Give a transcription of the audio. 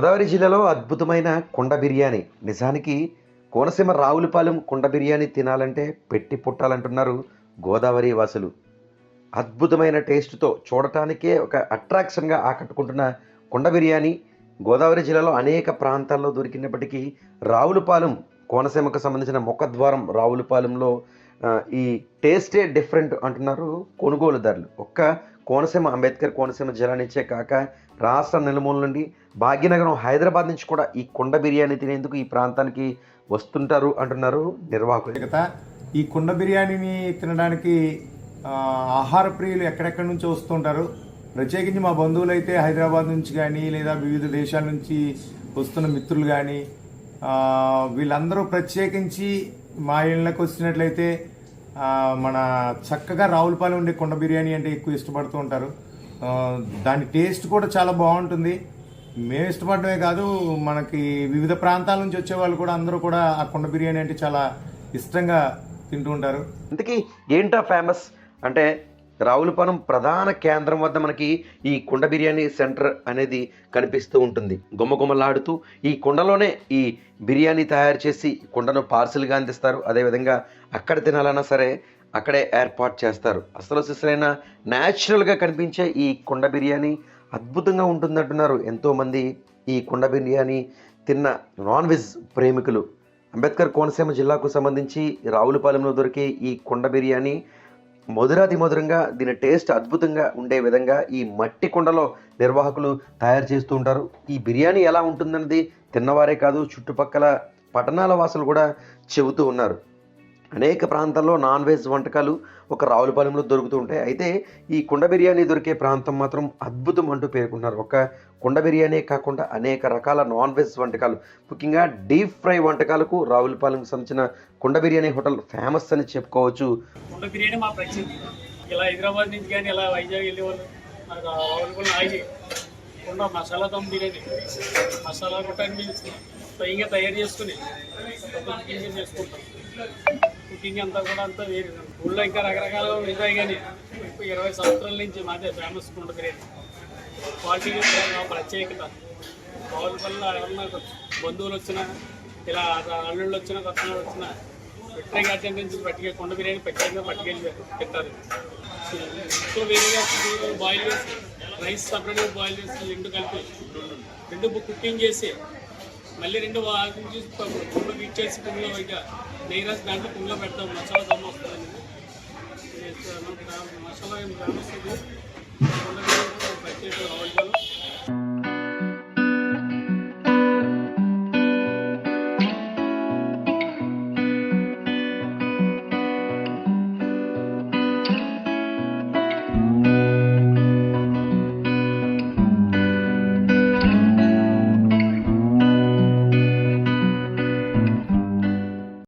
గోదావరి జిల్లాలో అద్భుతమైన కుండ బిర్యానీ. నిజానికి కోనసీమ రావులపాలెం కుండ బిర్యానీ తినాలంటే పెట్టి పుట్టాలంటున్నారు గోదావరి వాసులు. అద్భుతమైన టేస్ట్తో చూడటానికే ఒక అట్రాక్షన్గా ఆకట్టుకుంటున్న కుండ బిర్యానీ గోదావరి జిల్లాలో అనేక ప్రాంతాల్లో దొరికినప్పటికీ రావులపాలెం కోనసీమకు సంబంధించిన ముఖద్వారం రావులపాలెంలో ఈ టేస్టే డిఫరెంట్ అంటున్నారు కొనుగోలుదారులు. ఒక్క కోనసీమ అంబేద్కర్ కోనసీమ జిల్లా నుంచే కాక రాష్ట్ర నలుమూల నుండి భాగ్యనగరం హైదరాబాద్ నుంచి కూడా ఈ కుండ బిర్యానీ తినేందుకు ఈ ప్రాంతానికి వస్తుంటారు అంటున్నారు నిర్వాహకులు. ఈ కుండ బిర్యానీని తినడానికి ఆహార ప్రియులు ఎక్కడెక్కడి నుంచి వస్తుంటారు? ప్రత్యేకించి మా బంధువులు అయితే హైదరాబాద్ నుంచి కానీ లేదా వివిధ దేశాల నుంచి వస్తున్న మిత్రులు కానీ వీళ్ళందరూ ప్రత్యేకించి మా ఇళ్ళకి వచ్చినట్లయితే మన చక్కగా రావులపాలెం ఉండే కుండ బిర్యానీ అంటే ఎక్కువ ఇష్టపడుతూ ఉంటారు. దాని టేస్ట్ కూడా చాలా బాగుంటుంది. మేము ఇష్టపడమే కాదు మనకి వివిధ ప్రాంతాల నుంచి వచ్చే వాళ్ళు కూడా అందరూ కూడా ఆ కుండ బిర్యానీ అంటే చాలా ఇష్టంగా తింటూ ఉంటారు. ఇంతకీ ఏంటా ఫేమస్ అంటే రావులపాలెం ప్రధాన కేంద్రం వద్ద మనకి ఈ కుండ బిర్యానీ సెంటర్ అనేది కనిపిస్తూ ఉంటుంది. గుమ్మగుమ్మలాడుతూ ఈ కుండలోనే ఈ బిర్యానీ తయారు చేసి కుండను పార్సిల్గా అందిస్తారు. అదేవిధంగా అక్కడ తినాలన్నా సరే అక్కడే ఏర్పాటు చేస్తారు. అసలు సిసలైన న్యాచురల్గా కనిపించే ఈ కుండ బిర్యానీ అద్భుతంగా ఉంటుందంటున్నారు ఎంతోమంది ఈ కుండ బిర్యానీ తిన్న నాన్ వెజ్ ప్రేమికులు. అంబేద్కర్ కోనసీమ జిల్లాకు సంబంధించి రావులపాలెంలో దొరికే ఈ కుండ బిర్యానీ మధురాతి మధురంగా దీని టేస్ట్ అద్భుతంగా ఉండే విధంగా ఈ మట్టి కుండలో నిర్వాహకులు తయారు చేస్తూ ఉంటారు. ఈ బిర్యానీ ఎలా ఉంటుందన్నది తిన్నవారే కాదు చుట్టుపక్కల పట్టణాల వాసులు కూడా చెబుతూ ఉన్నారు. అనేక ప్రాంతాల్లో నాన్ వెజ్ వంటకాలు ఒక రావులపాలెంలో దొరుకుతూ ఉంటాయి. అయితే ఈ కుండ బిర్యానీ దొరికే ప్రాంతం మాత్రం అద్భుతం అంటూ పేర్కొన్నారు. ఒక కుండ బిర్యానీ కాకుండా అనేక రకాల నాన్ వెజ్ వంటకాలు. ముఖ్యంగా డీప్ ఫ్రై వంటకాలకు రావులపాలెంకు సంబంధించిన కుండ బిర్యానీ హోటల్ ఫేమస్ అని చెప్పుకోవచ్చు. కుండ బిర్యానీ మా ప్రత్యేకత ఇలా హైదరాబాద్ నుంచి కానీ ఇలా వైజాగ్ వెళ్ళేవాళ్ళు మనకు రావులపల్లి ఆగి కుండ మసాలా దమ్ బిర్యానీ మసాలా కొట్టని స్వయంగా తయారు చేసుకుని చేసుకుంటాం. కుకింగ్ అంతా కూడా అంతా వేరే. ఊళ్ళో ఇంకా రకరకాల ఉంటాయి కానీ ఇప్పుడు ఇరవై సంవత్సరాల నుంచి మాదే ఫేమస్ కుండ బిర్యానీ. క్వాలిటీ ప్రత్యేకత. పౌరుల వల్ల ఎవరన్నా బంధువులు వచ్చినా ఇలా అల్లుళ్ళు వచ్చినా కొత్త వచ్చినా విక్టరీ గార్డెన్ నుంచి పట్టుకెళ్ళి కుండ బిర్యానీ ప్రత్యేకంగా పట్టుకెళ్ళి తింటారు సో వేరేగా బాయిల్ చేసి రైస్ సపరేట్గా బాయిల్ చేసి రెండు కలిపి రెండు కుకింగ్ చేసి మళ్ళీ రెండు వారం నుంచి కుండ హీట్ చేసి కుండలో ఇక నెయ్యి రాసి దాంట్లో కుండలో పెడతాం మసాలా దమ్మ వస్తుందండి మనకి మసాలా ఏం